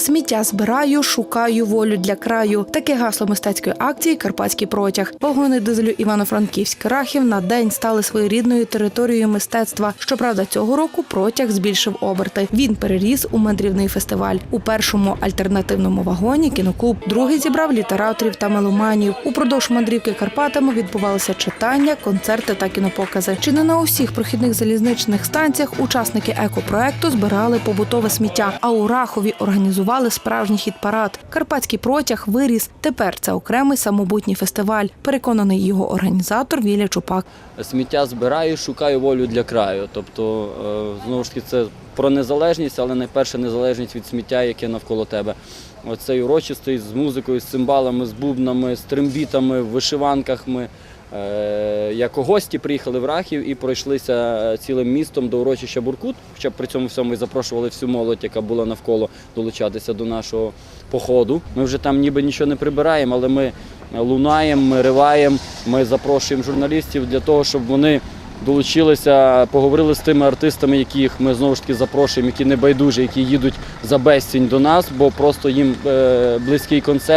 Сміття збираю, шукаю волю для краю. Таке гасло мистецької акції Карпатський протяг. Вагони дизелю Івано-Франківськ Рахів на день стали своєрідною територією мистецтва. Щоправда, цього року протяг збільшив оберти. Він переріс у мандрівний фестиваль. У першому альтернативному вагоні кіноклуб, другий зібрав літераторів та меломанів. Упродовж мандрівки Карпатами відбувалися читання, концерти та кінопокази. Чи не на усіх прохідних залізничних станціях учасники екопроекту збирали побутове сміття, а у Рахові організували справжній хіт-парад. Карпатський протяг виріс. Тепер це окремий самобутній фестиваль. Переконаний його організатор Віля Чупак. сміття збираю, шукаю волю для краю. Тобто, е, знову ж таки, це про незалежність, але найперше незалежність від сміття, яке навколо тебе. Оцей урочистий з музикою, з цимбалами, з бубнами, з трембітами, в вишиванках. Ми е, як гості приїхали в Рахів і пройшлися цілим містом до урочища Буркут, хоча при цьому всьому запрошували всю молодь, яка була навколо долучатися до нашого походу. Ми вже там ніби нічого не прибираємо, але ми лунаємо, ми риваємо, ми запрошуємо журналістів для того, щоб вони долучилися, поговорили з тими артистами, яких ми знову ж таки запрошуємо, які не байдужі, які їдуть за безцінь до нас, бо просто їм е, близький концепт.